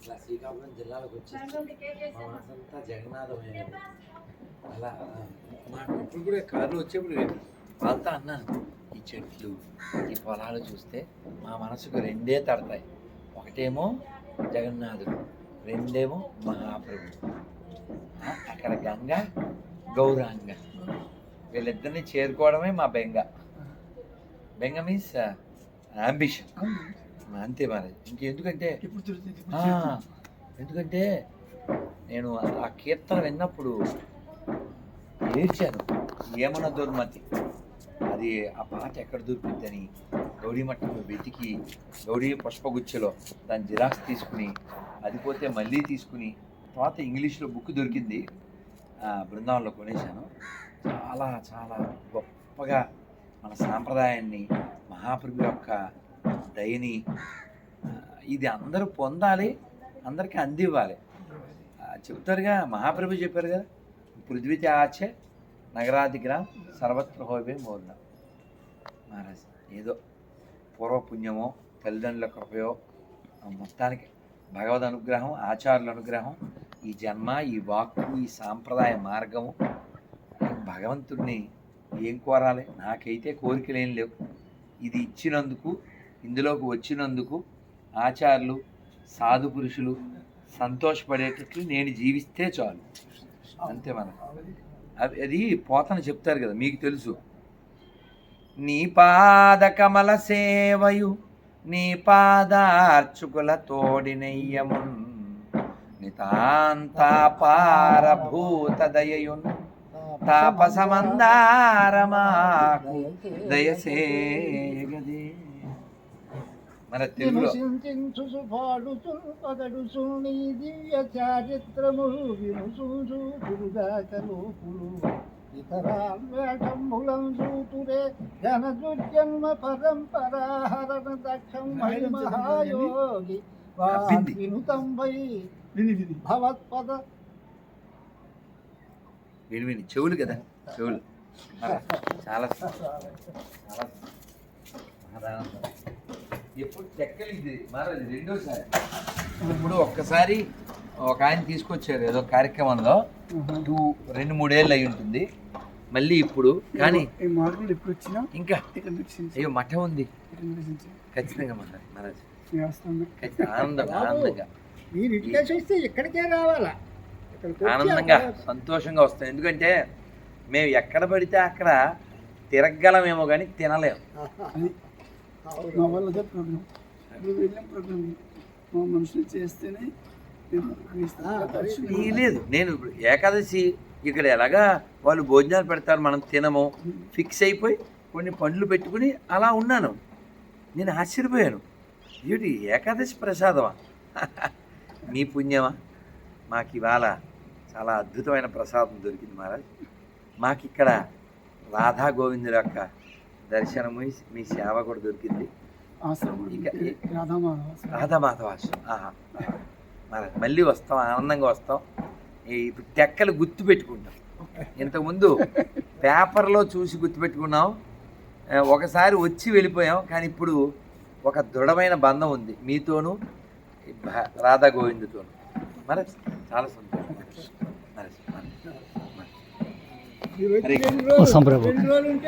ఇట్లా శ్రీకాకుళం జిల్లాలోకి వచ్చేసి మా మనసంతా జగన్నాథమైనది అలా మా నాకు ఇప్పుడు కూడా కారులో వచ్చేప్పుడు వాళ్ళతో అన్నాను ఈ చెట్లు ఈ పొలాలు చూస్తే మా మనసుకు రెండే తడతాయి. ఒకటేమో జగన్నాథుడు రెండేమో మహాప్రభు అక్కడ గంగ గౌరాంగ. వీళ్ళిద్దరిని చేరుకోవడమే మా బెంగ. బెంగ మీన్స్ అంబిషన్ అంతే మరి. ఇంకెందుకంటే ఎందుకంటే నేను ఆ కీర్తన విన్నప్పుడు ఏడ్చాను. ఏమన్న దుర్మతి. అది ఆ పాట ఎక్కడ దొరుకుతుందని గౌడీ మట్టంలో వెతికి గౌడీ పుష్పగుచ్చలో దాని జిరాక్స్ తీసుకుని అది పోతే మళ్ళీ తీసుకుని తర్వాత ఇంగ్లీష్లో బుక్ దొరికింది. ఆ, బృందావనంలో కొనేశాను. చాలా చాలా గొప్పగా మన సాంప్రదాయాన్ని మహాప్రభు యొక్క దయని ఇది అందరూ పొందాలి అందరికీ అందివ్వాలి. చెబుతారుగా చెప్తారుగా మహాప్రభు చెప్పారు కదా పృథ్వీతి ఆచే నగరాధిగ్రామ్ సర్వత్ర హోబే మోర్న మహారాజ్ ఏదో పూర్వపుణ్యమో తల్లిదండ్రుల కృపయో మొత్తానికి భగవద్ అనుగ్రహం ఆచార్యుల అనుగ్రహం ఈ జన్మ ఈ వాక్కు ఈ సాంప్రదాయ మార్గము భగవంతుడిని ఏం కోరాలి? నాకైతే కోరికలు ఏం లేవు. ఇది ఇచ్చినందుకు ఇందులోకి వచ్చినందుకు ఆచార్యులు సాధు పురుషులు సంతోషపడేటట్లు నేను జీవిస్తే చాలు. అంతే మన అది అది పోతన చెప్తారు కదా మీకు తెలుసు. నీ పాద కమల సేవయు నీ పాదార్చుకుల తోడినయ్యమున్ నితాంతాపారభూత దయయున్ తాపసమందారమాకు దయసేగదే. మన తెలుగులో. చింతించు పాడుచున్ పగడుచు నీ దివ్య చారిత్రము వినుసూచు దుర్గాక లోపులు ఇతరాన్వేషములం చూతురే జన దుర్జన్మ పరంపరాహరణ దక్షం మహాయోగి అబ్బింది. వినుతం వై భవత్పద విని విని. చెవులు కదా చెవులు. చాలా చాలా. ఎప్పుడు చెక్కలు ఇది? రెండోసారి. ఇప్పుడు ఒక్కసారి ఒక ఆయన తీసుకొచ్చారు ఏదో కార్యక్రమంలో. టూ రెండు మూడేళ్ళు అయి ఉంటుంది. మళ్ళీ ఇప్పుడు కానీ ఈ మార్పులు ఎప్పుడు వచ్చినా ఇంకా అయ్యో మఠం ఉంది. ఖచ్చితంగా మహారాజ్. ఖచ్చితంగా ఆనందం ఆనందంగా. మీరు ఇంటికి వస్తే ఇక్కడికే రావాలా? ఆనందంగా సంతోషంగా వస్తాం ఎందుకంటే మేము ఎక్కడ పడితే అక్కడ తిరగలమేమో కానీ తినలేము మా వాళ్ళదే ప్రాబ్లం ఇప్పుడు వెళ్ళిన ప్రాబ్లం మా మనుషులు చేస్తేనే లేదు. నేను ఇప్పుడు ఏకాదశి ఇక్కడ ఎలాగా వాళ్ళు భోజనాలు పెడతారు మనం తినము ఫిక్స్ అయిపోయి కొన్ని పండ్లు పెట్టుకుని అలా ఉన్నాను. నేను ఆశ్చర్యపోయాను. ఏమిటి ఏకాదశి ప్రసాదమా? మీ పుణ్యమా? మాకు ఇవాళ చాలా అద్భుతమైన ప్రసాదం దొరికింది మహారాజ్. మాకు ఇక్కడ రాధా గోవిందుల యొక్క దర్శనము మీ సేవ కూడా దొరికింది. ఆశ్రమం ఇక- అంటే రాధామాధవ ఆశ్రమం. రాధామాధవాశ్రం ఆహా. మరి మళ్ళీ వస్తాం ఆనందంగా వస్తాం. ఈ ఇప్పుడు టెక్కలు గుర్తు పెట్టుకుంటాం. ఇంతకుముందు పేపర్లో చూసి గుర్తుపెట్టుకున్నాం ఒకసారి వచ్చి వెళ్ళిపోయాం కానీ ఇప్పుడు ఒక దృఢమైన బంధం ఉంది మీతోనూ రాధా గోవిందుతోనూ. మరి చాలా సంతోషం. మరి